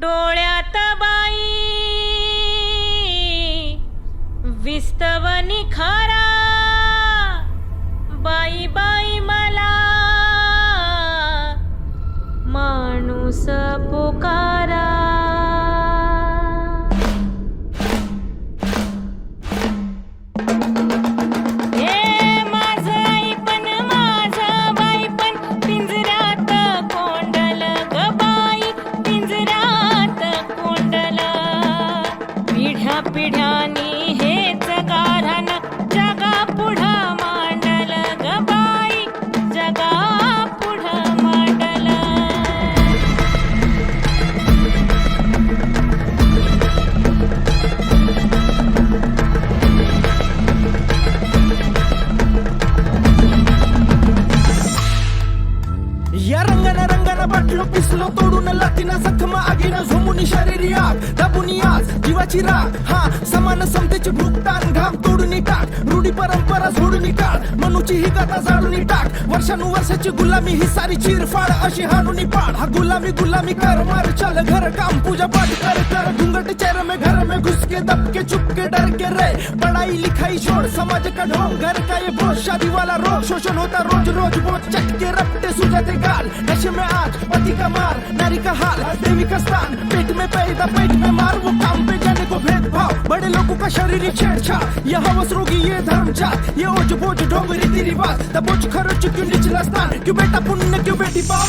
डोळ्यात बाई विस्तव निखारा. बाई बाई मला माणूस पुकारा. रंगाना रंगाना बाटलो पिसलो तोडून लातीना जखम आगीनं झोमून शरीरी आग दाबून आज जीवाची राग. हा समान समतेची भूक भूकतान घाम तोडून टाक. रूढी परंपरा सोडून काढ मनुची ही कथा जाळून टाक. वर्षानुवर्षाची गुलामी ही सारी चिरफाड अशी हाणून पाड. हा गुलामी गुलामी कर मार चाल घर काम पूजा पाठ कर कर. घुस के दबके चुपके डर के रे। पढ़ाई लिखाई छोड़ समाज का ढोंग घर का ये बोझ शादी वाला रोग। शोषण होता रोज रोज बोझ चटके रपटे सुझाते गाल। नशे में आज पति का मार, नारी का हाल, देवी का स्थान। पेट में पैदा, पेट में मार, वो काम पे जाने को भेदभाव। बड़े लोगों का शारीरिक छेड़छाड़ ये हवस रोगी ये धर्म जात ये ओझ बोझ, ढोंग, रीति रिवाज। दबोच, खर्च, क्यों निचला स्थान? क्यों बेटा पुण्य, क्यों बेटी पाप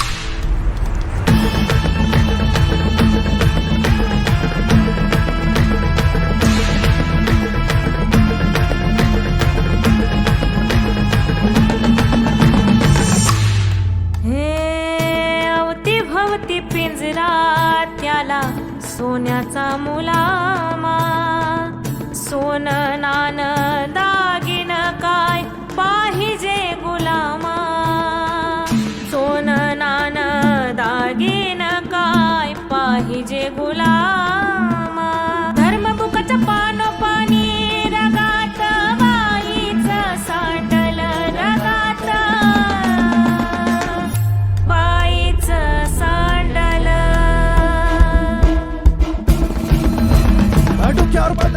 होती पिंजरा त्याला सोन्याचा मुलामा. सोन नान दागिन काय पाहिजे गुलामा. सोन नान दागिन काय पाहिजे गुलामा.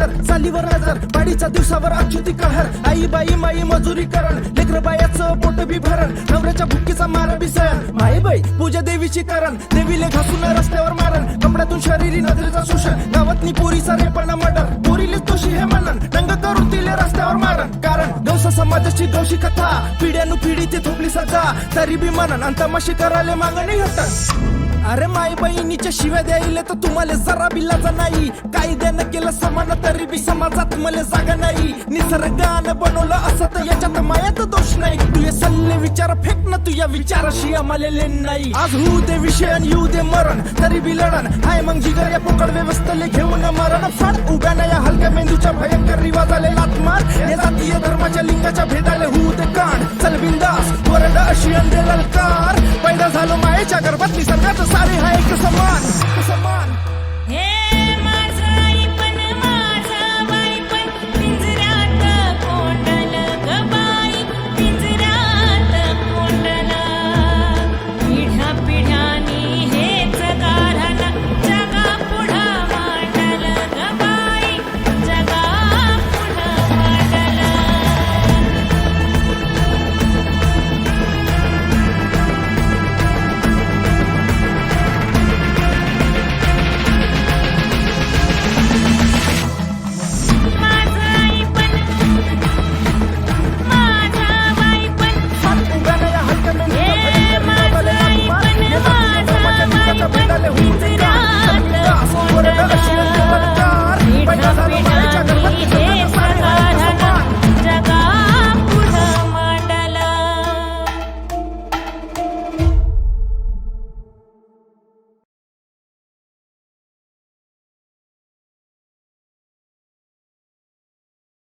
नजर चालीवर नजर बाडीच्या दिवसावर अच्युती कहर. आई बाई माई मजुरी करण लेकर बायाचं पोट बी भरण नवऱ्याच्या भुकीचा मार बी सहन माई बाई पूजा देवीची करण देवीले घासून रस्त्यावर मारण कपड्यातून शरीरी नजरेचा शोषण गावातनी पोरीचा रेपण मर्डर पोरीले दोषी हे मनन दंग करून तिले रस्त्यावर मारण. कारण गौसा समाजाची गौशी कथा पिढ्यानु पिढी ते थोपली सजा तरी बी म्हणन आणि तमाशी करायला मागणी हटन अरे माय बहिणीच्या शिव्या द्यायला तर तुम्हाला जरा बिलाचा लाजा नाही. कायद्यानं केलं समान तरी बी समाजात मला जागा नाही. निसर्गानं बनवलं असं तर याच्यात मायात दोष नाही. तुझे हे सल्ले विचार फेक ना तुझ्या विचाराशी आम्हाला लेन नाही. आज होऊ दे विषय आणि येऊ दे मरण तरी बी लढण. हाय मग जिगर या पोकळ व्यवस्थेले घेऊन मरण. फाड उभ्या ना या हलक्या मेंदूच्या भयंकर रिवाजाले लातमार या जातीय धर्माच्या लिंगाच्या भेदाले होऊ दे कान. चल बिंदास वरड अशी अंडे ललकार. पैदा झालो मायेच्या गर्भात निसर्गाचं सारे हा एक समान समान हे yeah!